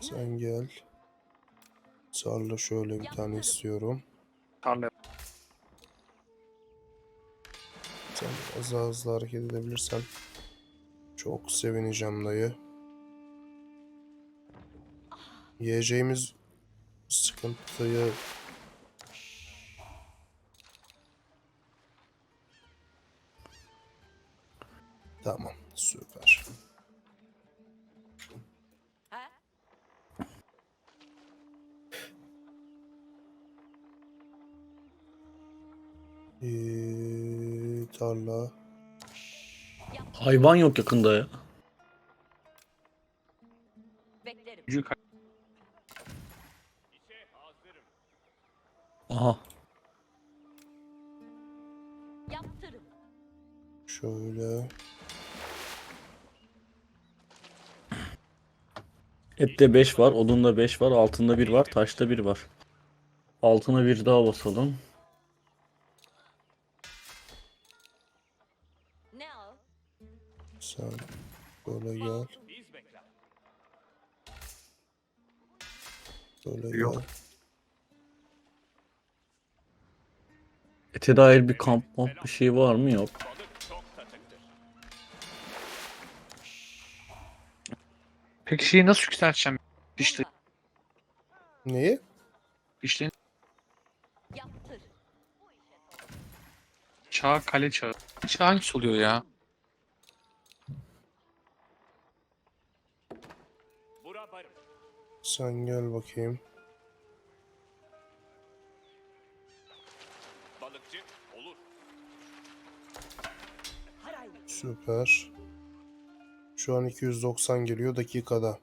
Sen gel. Sarla şöyle bir tane istiyorum. Tarla. Sen az hızlı hareket edebilirsen çok sevineceğim dayı. Yiyeceğimiz sıkıntıyı Ee, tarla. Hayvan yok yakında ya. Beklerim. Gücü kay- Aha. Yaptırım. Şöyle. Ette 5 var, odunda 5 var, altında 1 var, taşta 1 var. Altına bir daha basalım. Böyle gel. Böyle Yok. gel. Ete dair bir kamp map bir şey var mı? Yok. Peki şeyi nasıl yükselteceğim? İşte. Neyi? işte Yaptır. çağ kale çağı. Çağ hangisi oluyor ya? Sen gel bakayım. Balıkçı olur. Süper. Şu an 290 geliyor dakikada.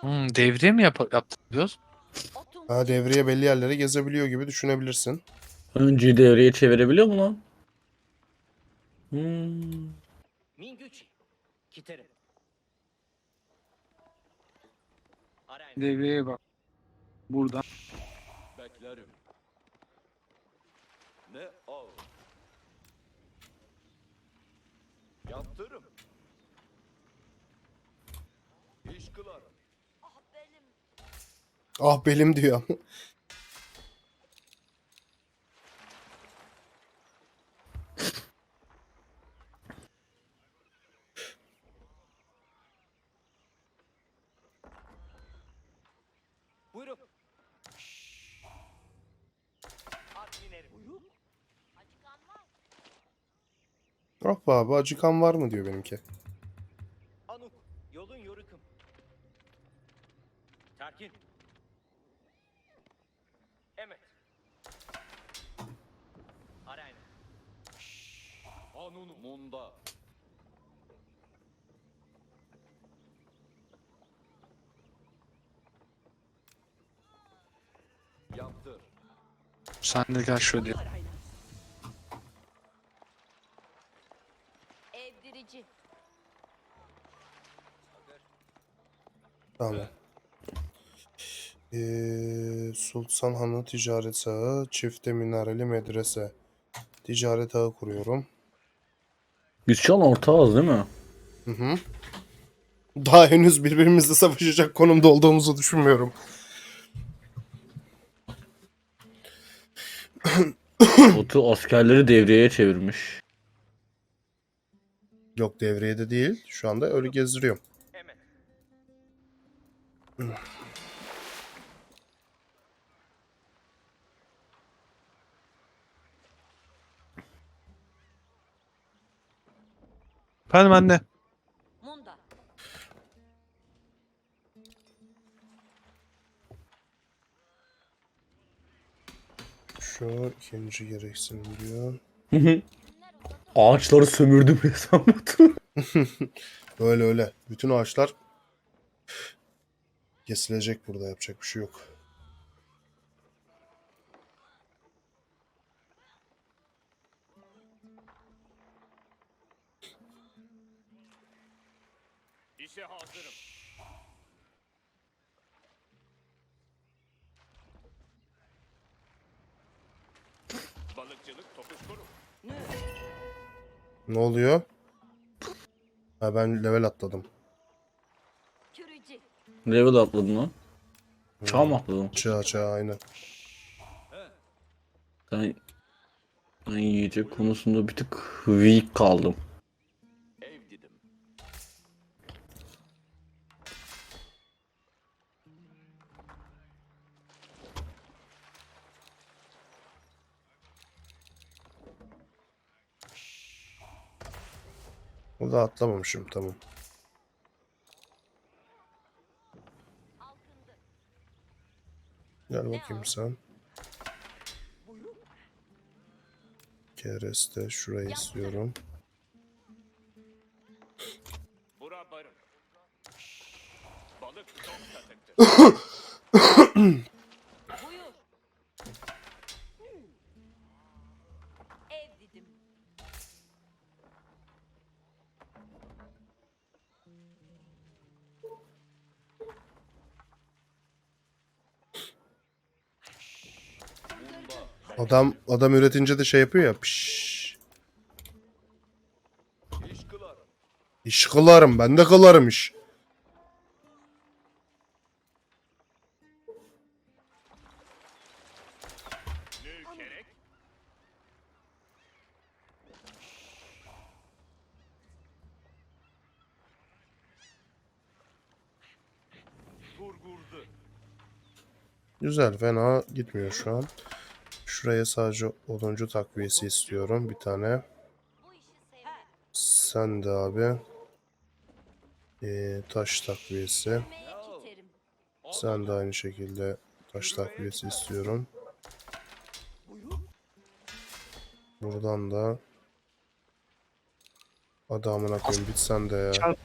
Hmm, devriye mi yap yaptırıyoruz? Ha devreye belli yerlere gezebiliyor gibi düşünebilirsin. Önce devreye çevirebiliyor mu lan? Hmm. Devreye bak. Buradan. Beklerim. Ne av? Yaptırım. İş kılarım. Ah benim. Ah belim diyor. Buyurun. At inerim. Buyur. Acıkan var. Abi acıkan var mı diyor benimki. Anuk. Yolun yorukum. Terkin. Emet. Arayın. Anun munda. Yaptır. Sen de gel şöyle. Evdirici. Tamam. Sultan Hanı Ticaret Ağı, Çifte Minareli Medrese. Ticaret ağı kuruyorum. Biz şu an ortağız değil mi? Hı hı. Daha henüz birbirimizle savaşacak konumda olduğumuzu düşünmüyorum. Otu askerleri devreye çevirmiş. Yok devreye de değil. Şu anda öyle gezdiriyorum. Efendim anne. Şu ikinci gereksinim diyor. Ağaçları sömürdüm resmen. Öyle öyle. Bütün ağaçlar kesilecek burada. Yapacak bir şey yok. Ne oluyor? Ha ben level atladım. Level atladın lan. Çağ mı atladın? Çağ çağ aynen. Ben, ben yiyecek konusunda bir tık weak kaldım. Burada atlamamışım tamam. Gel bakayım sen. Kereste şurayı istiyorum. Bura barın. Balık çok Adam adam üretince de şey yapıyor ya. Piş. İş kılarım. İş kılarım ben de kılarım iş. Güzel fena gitmiyor şu an. Şuraya sadece oduncu takviyesi istiyorum bir tane. Sen de abi. Ee, taş takviyesi. Sen de aynı şekilde taş takviyesi istiyorum. Buradan da adamına koyayım bit sen de ya.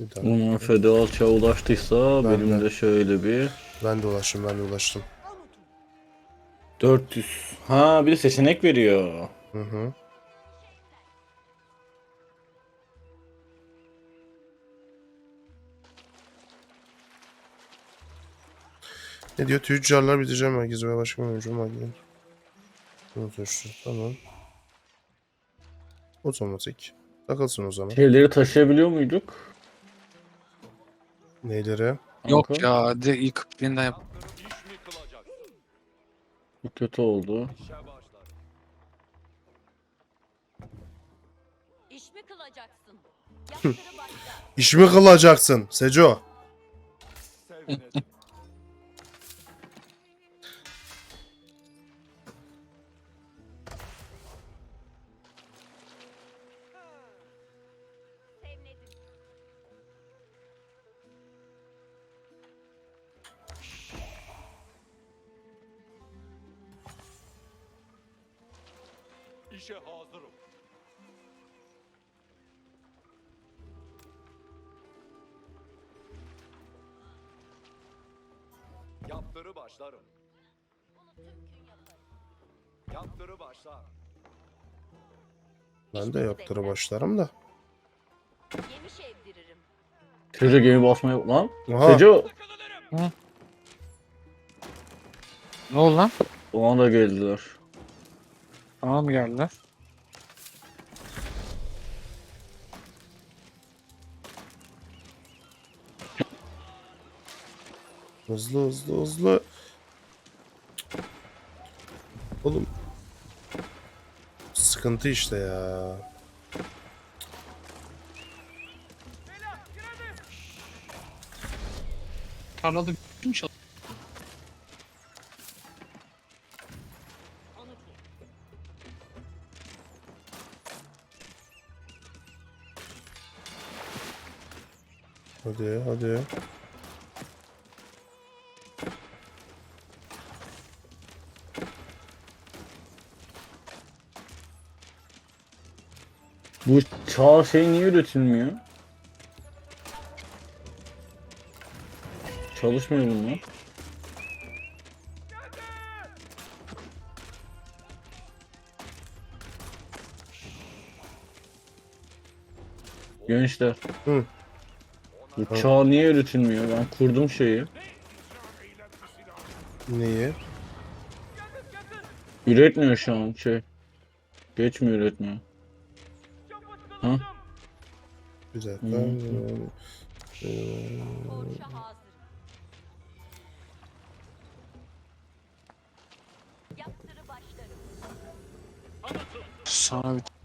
Bir dakika. Çağa ulaştıysa Ben benim de. de şöyle bir Ben de ulaştım ben de ulaştım. 400. Ha bir de seçenek veriyor. Hı hı. Ne diyor? Tüccarlar biteceğim merkezi ve başka bir oyuncu maddenin. Unutmuştu. Tamam. Otomatik. Takılsın o zaman. Şeyleri taşıyabiliyor muyduk? Neyleri? Yok ya. Direkt yıkıp yeniden yap. İş mi kılacaksın? Bu kötü oldu. İş mi kılacaksın? Yaptırı başla. İş mi kılacaksın Seco? İşe hazırım. Yaptırı başlarım. Bunu tüm gün yaparım. Yaptırı başlar. Ben de yaptıra başlarım da. Yemiş evdiririm. Çocuğa gemi basmaya lan. Aha. Çocuğu. Ne oldu lan? Ona da geldiler. Tamam mı geldiler? Hızlı hızlı hızlı. Oğlum. Sıkıntı işte ya. Tarlada bir Hadi hadi. Bu çağ şey niye üretilmiyor? Çalışmıyor bunlar. Gençler. Hı. Bu çağ niye üretilmiyor? Ben kurdum şeyi. Neyi? Üretmiyor şu an şey. Geçmiyor üretmiyor. Hı? Bir dakika. Hı. Ee, Borça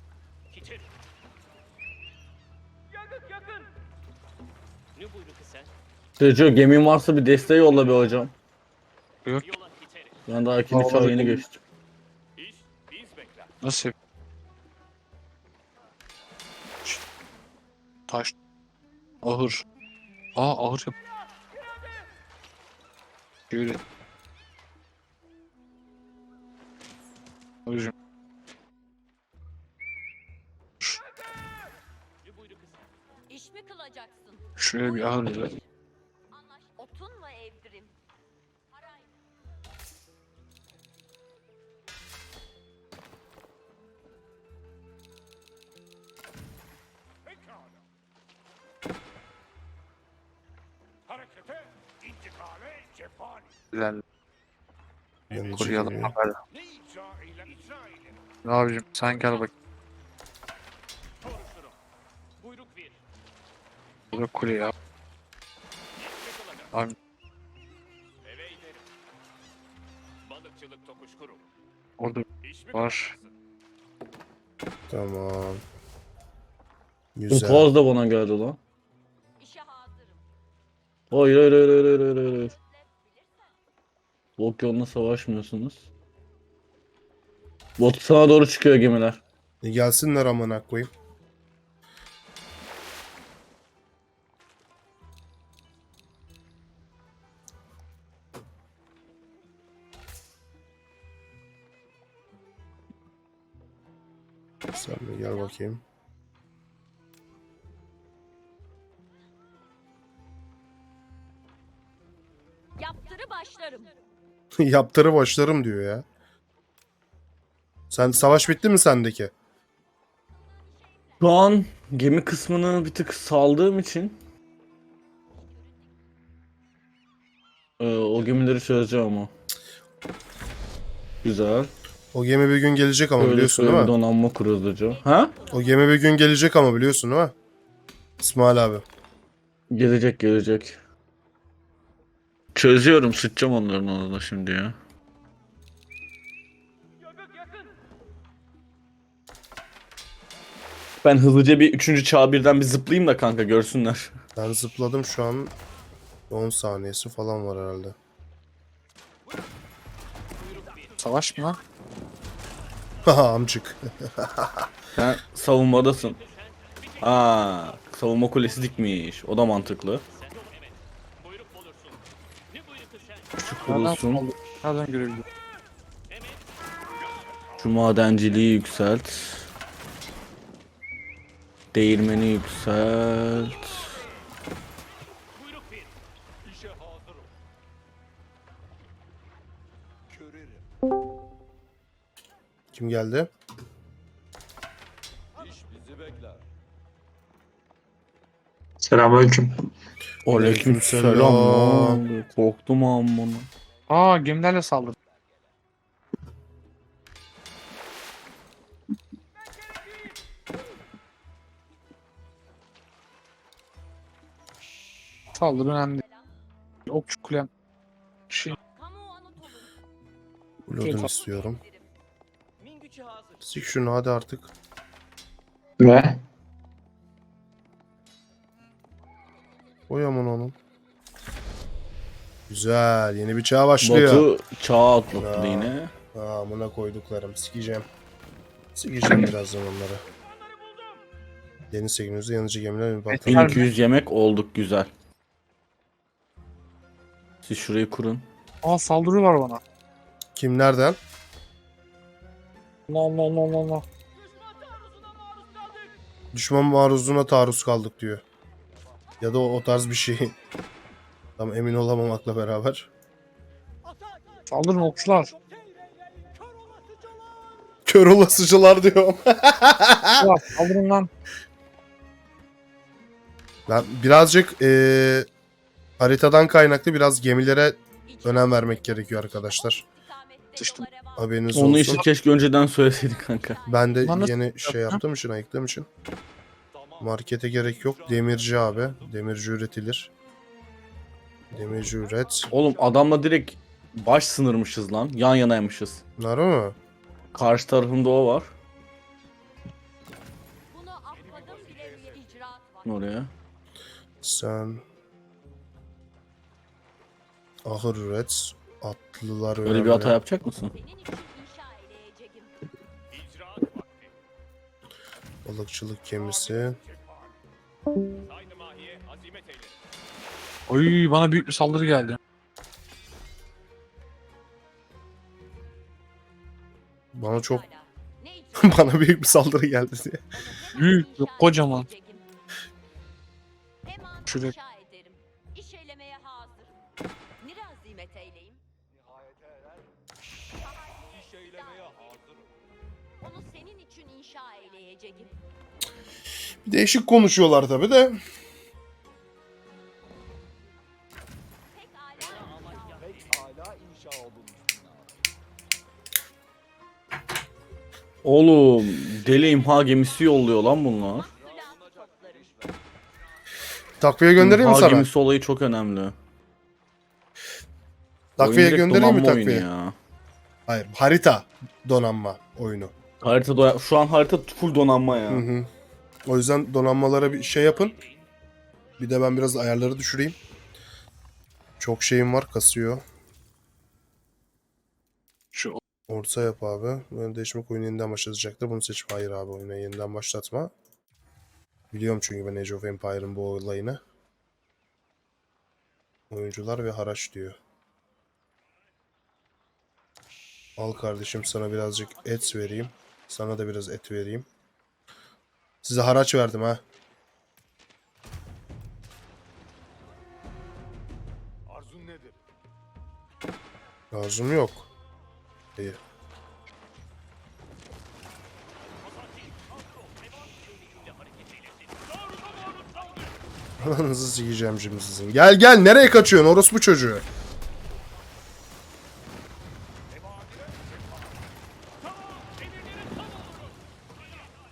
Ne buyruk sen? Sırcı gemin varsa bir desteği yolla be hocam. yok. Yola. Ben daha ikinci çağı yeni geçtim. İş biz bekler. Nasıl yap? Taş. Ahır. Aa ahır yap. Şöyle. Ahırcım. Şuraya bir ahır. Anlaş. Otunla evdirim. Harekete, intikale. İlerle. yanıcı Koruyalım haberi. Ne icra ile icra ile. Ne abicim sen gel bak. Soruşturun. Buyruk ver. Burada kule kılacak. Abi Eve inerim. Balıkçılık tokuşkurum. orada İş mi Var. Tamam. Bu Güzel. poz da bana geldi lan. İşe hazırım. Hayır hayır hayır hayır hayır hayır. hayır. Bok yoluna savaşmıyorsunuz. Bot sana doğru çıkıyor gemiler. E gelsinler amına koyayım. Sen de gel bakayım. Yaptırı başlarım. Yaptırı başlarım diyor ya. Sen savaş bitti mi sendeki? Şu an gemi kısmını bir tık saldığım için Ee, o gemileri çözeceğim ama. Güzel. O gemi bir gün gelecek ama Öyle biliyorsun değil mi? donanma kurulucu. Ha? O gemi bir gün gelecek ama biliyorsun değil mi? İsmail abi. Gelecek gelecek. Çözüyorum sıçacağım onların odada şimdi ya. Ben hızlıca bir üçüncü çağ birden bir zıplayayım da kanka görsünler. Ben zıpladım şu an 10 saniyesi falan var herhalde. savaş mı lan? Haha amcık. Sen savunmadasın. Aa, savunma kulesi dikmiş. O da mantıklı. Buyruk bulursun. Ne buyruk sen? Küçük kurulsun. nereden görebiliyorum? Şu madenciliği yükselt. Değirmeni yükselt. Kim geldi? İş bizi bekler. Selamünaleyküm. Aleykümselam. Korktum amına. Aa gemilerle saldırdı. Saldırı önemli. Okçu kulem. Şey. Blood'unu istiyorum. Sik şunu hadi artık. Ve? Oy aman onun. Güzel. Yeni bir çağ başlıyor. Batu çağ atlattı Ya. yine. Aa, amına koyduklarım. Sikeceğim. Sikeceğim birazdan onları. Deniz teknolojisi yanıcı gemiler mi patladı? 1200 yemek olduk güzel. Siz şurayı kurun. Aa saldırıyorlar bana. Kim nereden? Allah Allah Allah Allah Allah. Düşman maruzluğuna taarruz kaldık diyor. Ya da o, o tarz bir şey. Tam emin olamamakla beraber. Saldırın okçular. Kör olasıcılar diyor. Ulan, Saldırın lan. Ben birazcık eee, haritadan kaynaklı biraz gemilere önem vermek gerekiyor arkadaşlar. Sıçtım. Haberiniz Onu olsun. işte keşke önceden söyleseydin kanka. Ben de Bana- yeni şey yaptığım için, ayıktığım için. Markete gerek yok. Demirci abi. Demirci üretilir. Demirci üret. Oğlum adamla direkt baş sınırmışız lan. Yan yanaymışız. Naro mu? Karşı tarafımda o var. Bunu atmadım bile bir icraat var. Oraya. Sen ahır üret. Atlılar Öyle bir hata yapacak mısın? Balıkçılık gemisi. Oy bana büyük bir saldırı geldi. Bana çok bana büyük bir saldırı geldi diye. Büyük, kocaman. Şuraya- değişik konuşuyorlar tabi de. Oğlum deli imha gemisi yolluyor lan bunlar. Takviye göndereyim mi İmha sana? gemisi olayı çok önemli. Takviye Oyun direkt göndereyim mi donanma oyunu takviye? ya. Hayır harita donanma oyunu. Harita doya- şu an harita full donanma ya. Hı hı. O yüzden donanmalara bir şey yapın. Bir de ben biraz ayarları düşüreyim. Çok şeyim var kasıyor. Şu Orta yap abi. Böyle değişmek oyunu yeniden başlatacaktır. Bunu seçip hayır abi oyuna yeniden başlatma. Biliyorum çünkü ben Age of Empire'ın bu olayını. Oyuncular ve haraç diyor. Al kardeşim sana birazcık et vereyim. Sana da biraz et vereyim. Size haraç verdim ha. Arzun nedir? Lazım yok. İyi. Ananızı sikeceğim şimdi sizin. Gel gel nereye kaçıyorsun orospu çocuğu?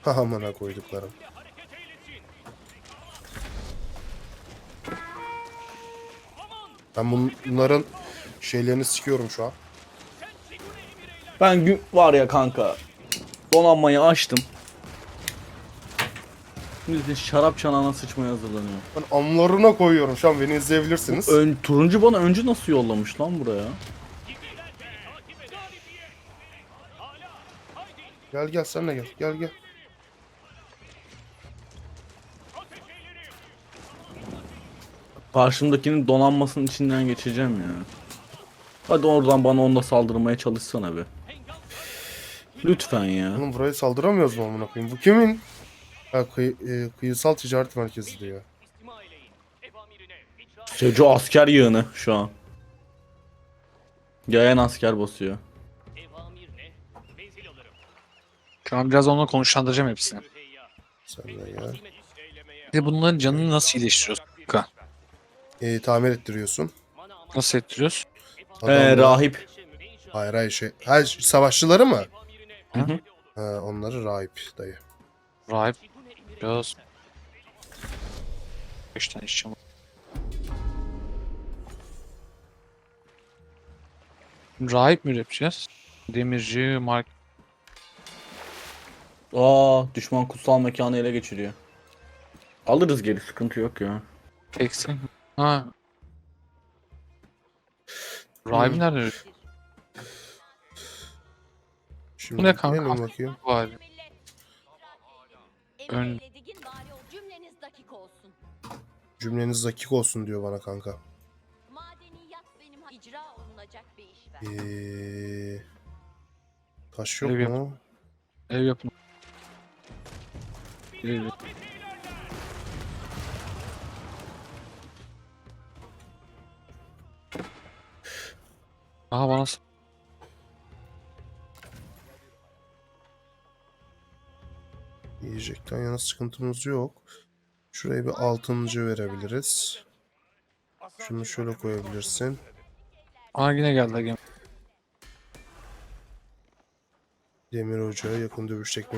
Ha amına koyduklarım. Ben bunların şeylerini sikiyorum şu an. Ben gün var ya kanka. Donanmayı açtım. Şimdi şarap çanağına sıçmaya hazırlanıyor. Ben amlarına koyuyorum şu an beni izleyebilirsiniz. Ön, turuncu bana önce nasıl yollamış lan buraya? Gel gel sen de gel. Gel gel. Karşımdakinin donanmasının içinden geçeceğim ya. Hadi oradan bana onda saldırmaya çalışsana be. Lütfen ya. Oğlum buraya saldıramıyoruz mu amına koyayım? Bu kimin? Ha kıy- e, kıyısal ticaret merkezi diyor. Seco asker yığını şu an. Yayan asker basıyor. An biraz onunla konuşlandıracağım hepsini. Sen de eylemeye. Bir de bunların canını nasıl iyileştiriyoruz? Kanka? E, tamir ettiriyorsun. Nasıl ettiriyoruz? Ee, Adamlar- rahip. Hayır hayır şey. Ha savaşçıları mı? Hı hı. Ha onları rahip dayı. Rahip. Biraz. 5 tane işçi var. Rahip mi yapacağız? Demirci, mark... Aa düşman kutsal mekanı ele geçiriyor. Alırız geri sıkıntı yok ya. Eksi. Ha. Rahip Hmm. nerede? Şimdi Bu ne kanka? gelin bakayım. Var. Ön- Emreyledigin bari o cümleniz dakik olsun. Cümleniz dakik olsun diyor bana kanka. Madeniyat benim icra olunacak bir iş ver. Ee, taş yok Ev yap- mu? Ev yapın. Ev yap- Aha bana Yiyecekten yana sıkıntımız yok. Şuraya bir altıncı verebiliriz. Şunu şöyle koyabilirsin. Yine geldi gemi. Demir ocağı yakın dövüş teknolojisi.